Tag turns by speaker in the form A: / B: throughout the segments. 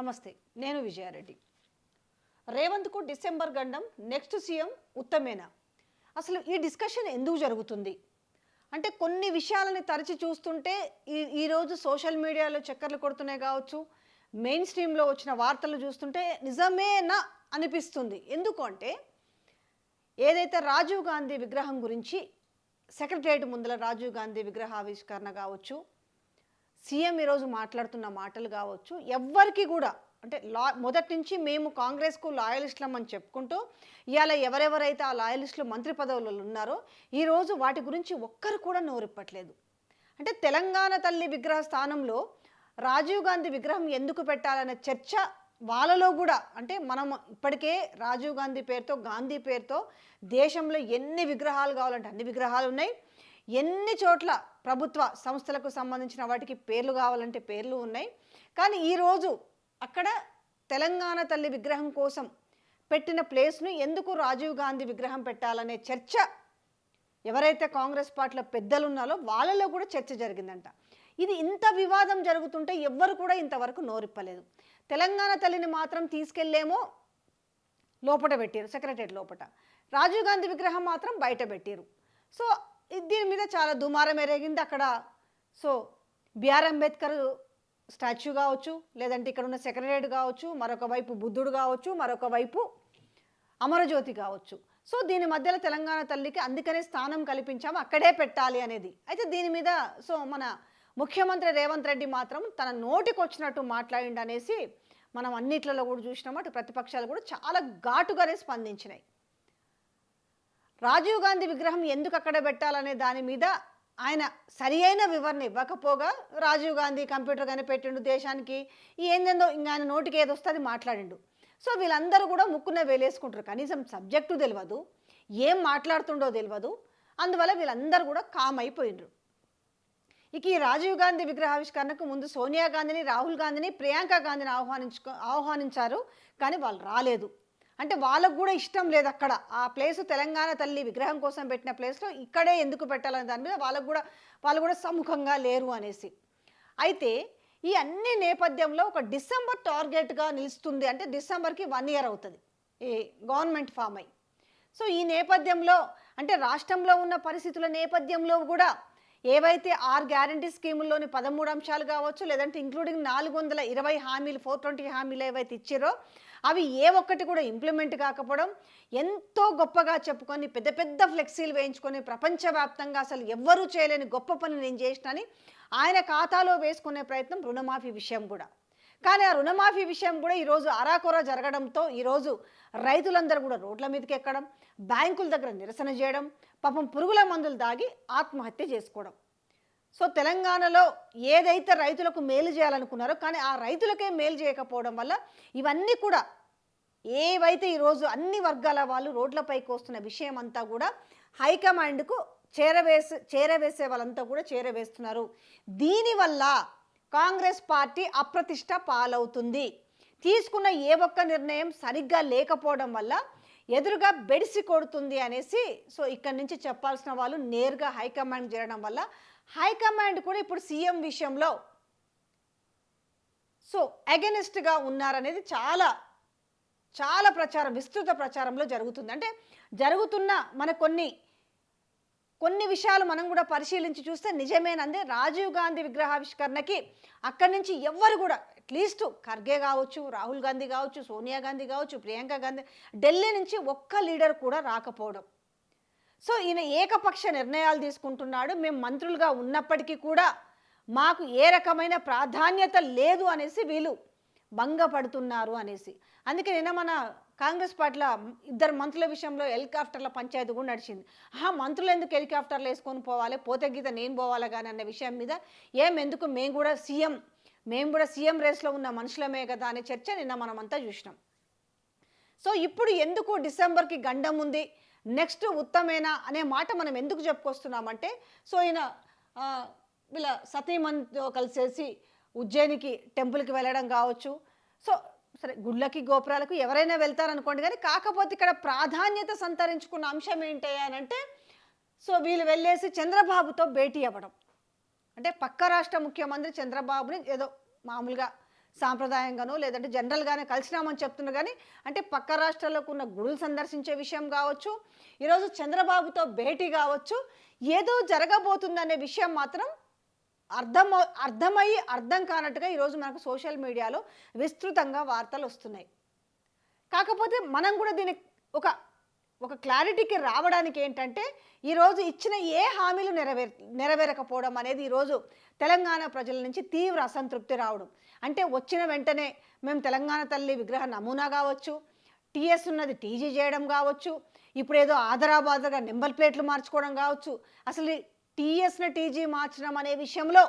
A: నమస్తే నేను విజయారెడ్డి. రేవంత్కు డిసెంబర్ గండం నెక్స్ట్ సీఎం ఉత్తమేనా? అసలు ఈ డిస్కషన్ ఎందుకు జరుగుతుంది? అంటే కొన్ని విషయాలని తరచి చూస్తుంటే ఈ ఈరోజు సోషల్ మీడియాలో చక్కర్లు కొడుతున్నాయి కావచ్చు మెయిన్ స్ట్రీమ్లో వచ్చిన వార్తలు చూస్తుంటే నిజమేనా అనిపిస్తుంది. ఎందుకు అంటే ఏదైతే రాజీవ్ గాంధీ విగ్రహం గురించి సెక్రటరియట్ ముందర రాజీవ్ గాంధీ విగ్రహ ఆవిష్కరణ కావచ్చు సీఎం ఈరోజు మాట్లాడుతున్న మాటలు కావచ్చు ఎవ్వరికి కూడా అంటే లా మొదటి నుంచి మేము కాంగ్రెస్కు లాయలిస్టులం అని చెప్పుకుంటూ ఇవాళ ఎవరెవరైతే ఆ లాయలిస్టులు మంత్రి పదవులలో ఉన్నారో ఈరోజు వాటి గురించి ఒక్కరు కూడా నోరిప్పట్లేదు. అంటే తెలంగాణ తల్లి విగ్రహ స్థానంలో రాజీవ్ గాంధీ విగ్రహం ఎందుకు పెట్టాలనే చర్చ వాళ్ళలో కూడా అంటే మనం ఇప్పటికే రాజీవ్ గాంధీ పేరుతో గాంధీ పేరుతో దేశంలో ఎన్ని విగ్రహాలు కావాలంటే అన్ని విగ్రహాలు ఉన్నాయి. ఎన్ని చోట్ల ప్రభుత్వ సంస్థలకు సంబంధించిన వాటికి పేర్లు కావాలంటే పేర్లు ఉన్నాయి. కానీ ఈరోజు అక్కడ తెలంగాణ తల్లి విగ్రహం కోసం పెట్టిన ప్లేస్ను ఎందుకు రాజీవ్ గాంధీ విగ్రహం పెట్టాలనే చర్చ ఎవరైతే కాంగ్రెస్ పార్టీలో పెద్దలు ఉన్నారో వాళ్ళలో కూడా చర్చ జరిగిందంట. ఇది ఇంత వివాదం జరుగుతుంటే ఎవ్వరు కూడా ఇంతవరకు నోరిప్పలేదు. తెలంగాణ తల్లిని మాత్రం తీసుకెళ్ళేమో లోపట పెట్టారు సెక్రటరీ లోపట. రాజీవ్ గాంధీ విగ్రహం మాత్రం బయట పెట్టారు. సో దీని మీద చాలా దుమారం ఎరేగింది అక్కడ. సో బిఆర్ అంబేద్కర్ స్టాచ్యూ కావచ్చు లేదంటే ఇక్కడ ఉన్న సెక్రటరేట్ కావచ్చు మరొక వైపు బుద్ధుడు కావచ్చు మరొక వైపు అమరజ్యోతి కావచ్చు. సో దీని మధ్యలో తెలంగాణ తల్లికి అందుకనే స్థానం కల్పించాము అక్కడే పెట్టాలి అనేది. అయితే దీని మీద సో మన ముఖ్యమంత్రి రేవంత్ రెడ్డి మాత్రం తన నోటికి వచ్చినట్టు మాట్లాడిండు అనేసి మనం అన్నిట్లలో కూడా చూసినాము అటు ప్రతిపక్షాలు కూడా చాలా ఘాటుగానే స్పందించినాయి. రాజీవ్ గాంధీ విగ్రహం ఎందుకు అక్కడ పెట్టాలనే దాని మీద ఆయన సరి అయిన వివరణ ఇవ్వకపోగా రాజీవ్ గాంధీ కంప్యూటర్ కానీ పెట్టిండు దేశానికి. ఏందేందో ఇంకా ఆయన నోటికి ఏదో వస్తుంది మాట్లాడిండు. సో వీళ్ళందరూ కూడా ముక్కున వేలేసుకుంటారు. కనీసం సబ్జెక్టు తెలియదు ఏం మాట్లాడుతుండో తెలియదు అందువల్ల వీళ్ళందరూ కూడా కామ్ అయిపోయిండ్రు. ఇక ఈ రాజీవ్ గాంధీ విగ్రహావిష్కరణకు ముందు సోనియా గాంధీని రాహుల్ గాంధీని ప్రియాంక గాంధీని ఆహ్వానించుకో ఆహ్వానించారు. కానీ వాళ్ళు రాలేదు. అంటే వాళ్ళకు కూడా ఇష్టం లేదు అక్కడ. ఆ ప్లేస్ తెలంగాణ తల్లి విగ్రహం కోసం పెట్టిన ప్లేస్లో ఇక్కడే ఎందుకు పెట్టాలనే దాని మీద వాళ్ళకు కూడా వాళ్ళు కూడా సముఖంగా లేరు అనేసి. అయితే ఈ అన్ని నేపథ్యంలో ఒక డిసెంబర్ టార్గెట్గా నిలుస్తుంది అంటే డిసెంబర్కి వన్ ఇయర్ అవుతుంది. ఈ గవర్నమెంట్ ఫామ్ అయ్యి సో ఈ నేపథ్యంలో అంటే రాష్ట్రంలో ఉన్న పరిస్థితుల నేపథ్యంలో కూడా ఏవైతే ఆరు గ్యారంటీ స్కీముల్లోని పదమూడు అంశాలు కావచ్చు లేదంటే ఇంక్లూడింగ్ నాలుగు వందల ఇరవై హామీలు ఫోర్ ట్వంటీ హామీలు ఏవైతే ఇచ్చారో అవి ఏ ఒక్కటి కూడా ఇంప్లిమెంట్ కాకపోవడం ఎంతో గొప్పగా చెప్పుకొని పెద్ద పెద్ద ఫ్లెక్సీలు వేయించుకొని ప్రపంచవ్యాప్తంగా అసలు ఎవ్వరూ చేయలేని గొప్ప పని నేను చేసినని ఆయన ఖాతాలో వేసుకునే ప్రయత్నం రుణమాఫీ విషయం కూడా. కానీ ఆ రుణమాఫీ విషయం కూడా ఈరోజు అరాకొర జరగడంతో ఈరోజు రైతులందరూ కూడా రోడ్ల మీదకి ఎక్కడం బ్యాంకుల దగ్గర నిరసన చేయడం పాపం పురుగుల మందులు దాగి ఆత్మహత్య చేసుకోవడం. సో తెలంగాణలో ఏదైతే రైతులకు మేలు చేయాలనుకున్నారో కానీ ఆ రైతులకే మేలు చేయకపోవడం వల్ల ఇవన్నీ కూడా ఏవైతే ఈరోజు అన్ని వర్గాల వాళ్ళు రోడ్లపైకి వస్తున్న విషయం అంతా కూడా హైకమాండ్కు చేరవేసి చేరవేసే వాళ్ళంతా కూడా చేరవేస్తున్నారు. దీనివల్ల కాంగ్రెస్ పార్టీ అప్రతిష్ట పాలవుతుంది. తీసుకున్న ఏ ఒక్క నిర్ణయం సరిగ్గా లేకపోవడం వల్ల ఎదురుగా బెడిసి కొడుతుంది అనేసి సో ఇక్కడ నుంచి చెప్పాల్సిన వాళ్ళు నేరుగా హైకమాండ్ చేరడం వల్ల హైకమాండ్ కూడా ఇప్పుడు సీఎం విషయంలో సో అగెనిస్ట్గా ఉన్నారనేది చాలా చాలా ప్రచారం విస్తృత ప్రచారంలో జరుగుతుంది. అంటే జరుగుతున్న మన కొన్ని కొన్ని విషయాలు మనం కూడా పరిశీలించి చూస్తే నిజమేనందే రాజీవ్ గాంధీ విగ్రహావిష్కరణకి అక్కడి నుంచి ఎవ్వరు కూడా అట్లీస్ట్ ఖర్గే కావచ్చు రాహుల్ గాంధీ కావచ్చు సోనియా గాంధీ కావచ్చు ప్రియాంక గాంధీ ఢిల్లీ నుంచి ఒక్క లీడర్ కూడా రాకపోవడం. సో ఈయన ఏకపక్ష నిర్ణయాలు తీసుకుంటున్నాడు. మేము మంత్రులుగా ఉన్నప్పటికీ కూడా మాకు ఏ రకమైన ప్రాధాన్యత లేదు అనేసి వీళ్ళు భంగపడుతున్నారు అనేసి. అందుకే నిన్న మన కాంగ్రెస్ పార్టీలో ఇద్దరు మంత్రుల విషయంలో హెలికాప్టర్ల పంచాయతీ కూడా నడిచింది. ఆ మంత్రులు ఎందుకు హెలికాప్టర్లు వేసుకొని పోవాలి? పోతే గీత నేను పోవాలి కానీ అన్న విషయం మీద ఏం ఎందుకు మేము కూడా సీఎం మేము కూడా సీఎం రేస్లో ఉన్న మనుషులమే కదా అనే చర్చ నిన్న మనమంతా చూసినాం. సో ఇప్పుడు ఎందుకు డిసెంబర్కి గండం ఉంది? నెక్స్ట్ ఉత్తమేనా అనే మాట మనం ఎందుకు చెప్పుకొస్తున్నామంటే సో ఈయన వీళ్ళ సతీమన్తో కలిసేసి ఉజ్జయినికి టెంపుల్కి వెళ్ళడం కావచ్చు. సో సరే గుళ్ళకి గోపురాలకు ఎవరైనా వెళ్తారనుకోండి కానీ కాకపోతే ఇక్కడ ప్రాధాన్యత సంతరించుకున్న అంశం ఏంటి అని అంటే సో వీళ్ళు వెళ్ళేసి చంద్రబాబుతో భేటీ అవ్వడం. అంటే పక్క రాష్ట్ర ముఖ్యమంత్రి చంద్రబాబుని ఏదో మామూలుగా సాంప్రదాయంగానో లేదంటే జనరల్గానే కలిసినామని చెప్తున్నారు. కానీ అంటే పక్క రాష్ట్రాలకు ఉన్న గుడులు సందర్శించే విషయం కావచ్చు ఈరోజు చంద్రబాబుతో భేటీ కావచ్చు ఏదో జరగబోతుందనే విషయం మాత్రం అర్థం అర్థమయ్యి అర్థం కానట్టుగా ఈరోజు మనకు సోషల్ మీడియాలో విస్తృతంగా వార్తలు వస్తున్నాయి. కాకపోతే మనం కూడా దీనికి ఒక ఒక క్లారిటీకి రావడానికి ఏంటంటే ఈరోజు ఇచ్చిన ఏ హామీలు నెరవేర్ నెరవేరకపోవడం అనేది ఈరోజు తెలంగాణ ప్రజల నుంచి తీవ్ర అసంతృప్తి రావడం. అంటే వచ్చిన వెంటనే మేము తెలంగాణ తల్లి విగ్రహ నమూనా కావచ్చు టీఎస్ ఉన్నది టీజీ చేయడం కావచ్చు ఇప్పుడు ఏదో ఆదరాబాదగా నెంబర్ ప్లేట్లు మార్చుకోవడం కావచ్చు అసలు టీఎస్ని టీజీ మార్చడం అనే విషయంలో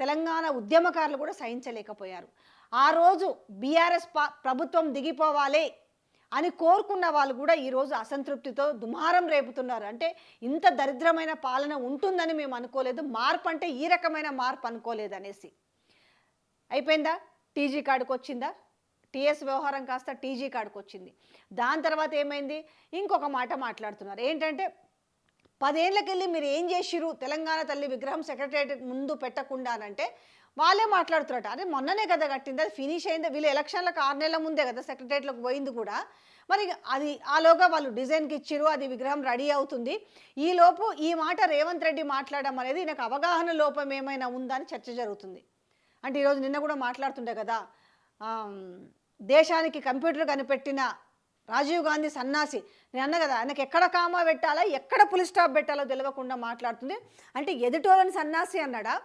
A: తెలంగాణ ఉద్యమకారులు కూడా సహించలేకపోయారు. ఆ రోజు బీఆర్ఎస్ ప్రభుత్వం దిగిపోవాలి అని కోరుకున్న వాళ్ళు కూడా ఈరోజు అసంతృప్తితో దుమారం రేపుతున్నారు. అంటే ఇంత దరిద్రమైన పాలన ఉంటుందని మేము అనుకోలేదు. మార్పు అంటే ఈ రకమైన మార్పు అనుకోలేదు అనేసి అయిపోయిందా? టీజీ కార్డుకు వచ్చిందా? టీఎస్ వ్యవహారం కాస్త టీజీ కార్డుకు వచ్చింది. దాని తర్వాత ఏమైంది? ఇంకొక మాట మాట్లాడుతున్నారు. ఏంటంటే పదేళ్ళకెళ్ళి మీరు ఏం చేసిరు తెలంగాణ తల్లి విగ్రహం సెక్రటరియట్ ముందు పెట్టకుండానంటే వాళ్ళే మాట్లాడుతున్నారట. అదే మొన్ననే కదా కట్టింది. అది ఫినిష్ అయింది. వీళ్ళు ఎలక్షన్లకు ఆరు నెలల ముందే కదా సెక్రటరియట్లోకి పోయింది కూడా. మరి అది ఆలోగా వాళ్ళు డిజైన్కి ఇచ్చిరు. అది విగ్రహం రెడీ అవుతుంది. ఈ లోపు ఈ మాట రేవంత్ రెడ్డి మాట్లాడడం అనేది నాకు అవగాహన లోపం ఏమైనా ఉందా అని చర్చ జరుగుతుంది. అంటే ఈరోజు నిన్న కూడా మాట్లాడుతుండే కదా. దేశానికి కంప్యూటర్ కనిపెట్టిన రాజీవ్ గాంధీ సన్నాసి. నేను అన్న కదా ఆయనకు ఎక్కడ కామా పెట్టాలా ఎక్కడ పులి స్టాప్ పెట్టాలో తెలియకుండా మాట్లాడుతుంది. అంటే ఎదుటోళ్ళని సన్నాసి అన్నాడా?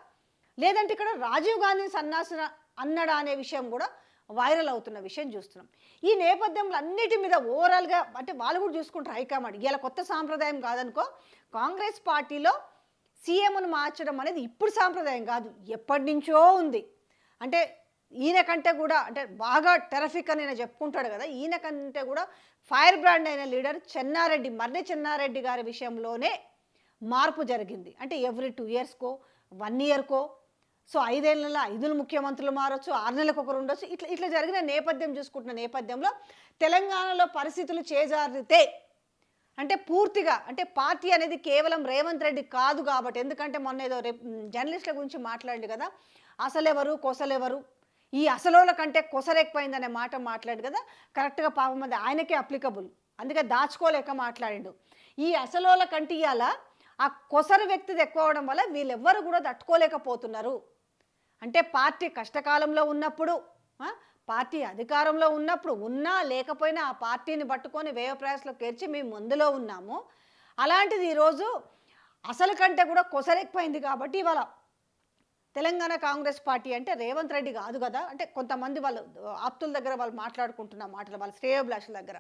A: లేదంటే ఇక్కడ రాజీవ్ గాంధీ సన్నాసి అన్నాడా అనే విషయం కూడా వైరల్ అవుతున్న విషయం చూస్తున్నాం. ఈ నేపథ్యంలో అన్నిటి మీద ఓవరాల్గా అంటే వాళ్ళు కూడా చూసుకుంటారు హైకమాండ్. ఇలా కొత్త సాంప్రదాయం కాదనుకో కాంగ్రెస్ పార్టీలో సీఎంను మార్చడం అనేది ఇప్పుడు సాంప్రదాయం కాదు ఎప్పటి నుంచో ఉంది. అంటే ఈయన కంటే కూడా అంటే బాగా టెరఫిక్ అని నేను చెప్పుకుంటాడు కదా ఈయన కంటే కూడా ఫైర్ బ్రాండ్ అయిన లీడర్ చెన్నారెడ్డి మర్రి చెన్నారెడ్డి గారి విషయంలోనే మార్పు జరిగింది. అంటే ఎవ్రీ టూ ఇయర్స్కో వన్ ఇయర్కో సో ఐదేళ్ళ ఐదులు ముఖ్యమంత్రులు మారొచ్చు ఆరు నెలలకు ఒకరు ఉండొచ్చు. ఇట్లా ఇట్లా జరిగిన నేపథ్యం చూసుకుంటున్న నేపథ్యంలో తెలంగాణలో పరిస్థితులు చేజారితే అంటే పూర్తిగా అంటే పార్టీ అనేది కేవలం రేవంత్ రెడ్డి కాదు కాబట్టి ఎందుకంటే మొన్న ఏదో రేపు జర్నలిస్టుల గురించి మాట్లాడింది కదా అసలెవరు కొసలెవరు ఈ అసలోల కంటే కొసరెక్కువైందనే మాట మాట్లాడు కదా కరెక్ట్గా పాపం అది ఆయనకే అప్లికబుల్ అందుకే దాచుకోలేక మాట్లాడిండు. ఈ అసలోల కంటే ఇవాళ ఆ కొసరు వ్యక్తిది ఎక్కువ అవడం వల్ల వీళ్ళెవ్వరు కూడా తట్టుకోలేకపోతున్నారు. అంటే పార్టీ కష్టకాలంలో ఉన్నప్పుడు పార్టీ అధికారంలో ఉన్నప్పుడు ఉన్నా లేకపోయినా ఆ పార్టీని పట్టుకొని వ్యయ ప్రయాసలో చేర్చి మేము ముందులో ఉన్నాము. అలాంటిది ఈరోజు అసలు కంటే కూడా కొసరెక్కిపోయింది కాబట్టి ఇవాళ తెలంగాణ కాంగ్రెస్ పార్టీ అంటే రేవంత్ రెడ్డి కాదు కదా. అంటే కొంతమంది వాళ్ళు ఆప్తుల దగ్గర వాళ్ళు మాట్లాడుకుంటున్న మాటలు వాళ్ళ శ్రేయోభిలాషుల దగ్గర.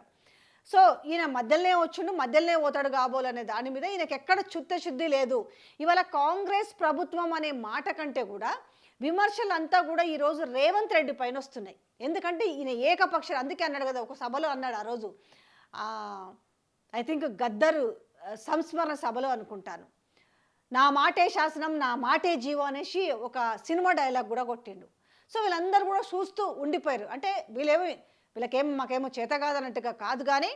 A: సో ఈయన మధ్యలోనే వచ్చిండు మధ్యలోనే పోతాడు కాబోలనే దాని మీద ఈయనకి ఎక్కడ చిత్తశుద్ధి లేదు. ఇవాళ కాంగ్రెస్ ప్రభుత్వం అనే మాట కంటే కూడా విమర్శలంతా కూడా ఈరోజు రేవంత్ రెడ్డి పైన వస్తున్నాయి ఎందుకంటే ఈయన ఏకపక్ష అందుకే అన్నాడు కదా ఒక సభలో అన్నాడు ఆ రోజు. ఐ థింక్ గద్దరు సంస్మరణ సభలో అనుకుంటాను. నా మాటే శాసనం నా మాటే జీవో అనేసి ఒక సినిమా డైలాగ్ కూడా కొట్టిండు. సో వీళ్ళందరూ కూడా చూస్తూ ఉండిపోయారు. అంటే వీళ్ళేమి వీళ్ళకేం మాకేమో చేత కాదన్నట్టుగా కాదు కానీ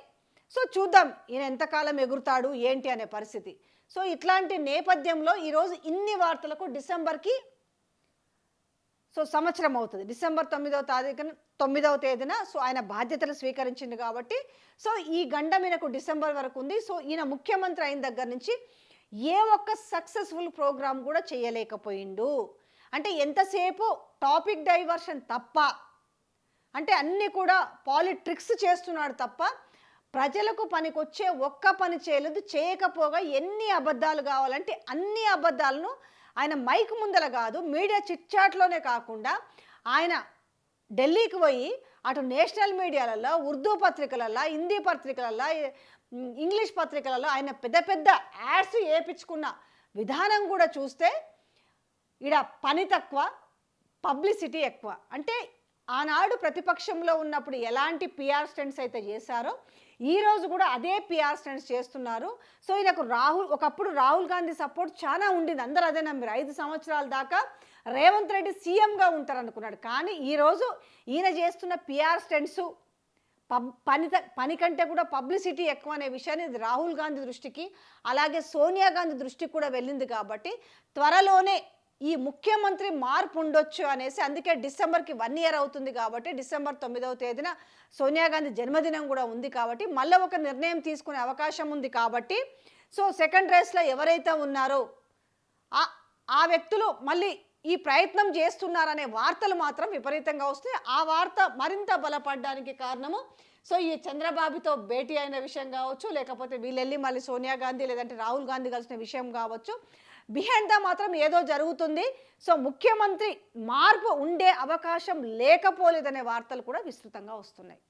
A: సో చూద్దాం ఈయన ఎంతకాలం ఎగురుతాడు ఏంటి అనే పరిస్థితి. సో ఇట్లాంటి నేపథ్యంలో ఈరోజు ఇన్ని వార్తలకు డిసెంబర్కి సో సంవత్సరం అవుతుంది. డిసెంబర్ తొమ్మిదవ తారీఖున తొమ్మిదవ తేదీన సో ఆయన బాధ్యతలు స్వీకరించింది కాబట్టి సో ఈ గండం ఈయనకు డిసెంబర్ వరకు ఉంది. సో ఈయన ముఖ్యమంత్రి అయిన దగ్గర నుంచి ఏ ఒక్క సక్సెస్ఫుల్ ప్రోగ్రామ్ కూడా చేయలేకపోయిండు. అంటే ఎంతసేపు టాపిక్ డైవర్షన్ తప్ప అంటే అన్నీ కూడా పాలిట్రిక్స్ చేస్తున్నాడు తప్ప ప్రజలకు పనికొచ్చే ఒక్క పని చేయలేదు చేయకపోగా ఎన్ని అబద్ధాలు కావాలంటే అన్ని అబద్ధాలను ఆయన మైక్ ముందల కాదు మీడియా చిట్చాట్లోనే కాకుండా ఆయన ఢిల్లీకి పోయి అటు నేషనల్ మీడియాలలో ఉర్దూ పత్రికలలో హిందీ పత్రికలలో ఇంగ్లీష్ పత్రికలలో ఆయన పెద్ద పెద్ద యాడ్స్ వేయించుకున్న విధానం కూడా చూస్తే ఈడ పని తక్కువ పబ్లిసిటీ ఎక్కువ. అంటే ఆనాడు ప్రతిపక్షంలో ఉన్నప్పుడు ఎలాంటి పిఆర్ స్టెంట్స్ అయితే చేశారో ఈ రోజు కూడా అదే పిఆర్ స్టెంట్స్ చేస్తున్నారు. సో ఈయనకు రాహుల్ ఒకప్పుడు రాహుల్ గాంధీ సపోర్ట్ చాలా ఉండింది. అందరూ అదే నమ్మారు. ఐదు సంవత్సరాల దాకా రేవంత్ రెడ్డి సీఎంగా ఉంటారు అనుకున్నాడు కానీ ఈరోజు ఈయన చేస్తున్న పిఆర్ స్టెంట్స్ పబ్ పని త- పని కంటే కూడా పబ్లిసిటీ ఎక్కువ అనే విషయాన్ని ఇది రాహుల్ గాంధీ దృష్టికి అలాగే సోనియా గాంధీ దృష్టికి కూడా వెళ్ళింది కాబట్టి త్వరలోనే ఈ ముఖ్యమంత్రి మార్పు ఉండొచ్చు అనేసి అందుకే డిసెంబర్కి వన్ ఇయర్ అవుతుంది కాబట్టి డిసెంబర్ తొమ్మిదవ తేదీన సోనియా గాంధీ జన్మదినం కూడా ఉంది కాబట్టి మళ్ళీ ఒక నిర్ణయం తీసుకునే అవకాశం ఉంది కాబట్టి సో సెకండ్ రేస్లో ఎవరైతే ఉన్నారో ఆ- వ్యక్తులు మళ్ళీ ఈ ప్రయత్నం చేస్తున్నారనే వార్తలు మాత్రం విపరీతంగా వస్తాయి ఆ వార్త మరింత బలపడడానికి కారణము సో ఈ చంద్రబాబుతో భేటీ అయిన విషయం కావచ్చు లేకపోతే వీళ్ళెళ్ళి మళ్ళీ సోనియా గాంధీ లేదంటే రాహుల్ గాంధీ కలిసిన విషయం కావచ్చు. బిహైండ్ ద మాత్రం ఏదో జరుగుతుంది. సో ముఖ్యమంత్రి మార్పు ఉండే అవకాశం లేకపోలేదనే వార్తలు కూడా విస్తృతంగా వస్తున్నాయి.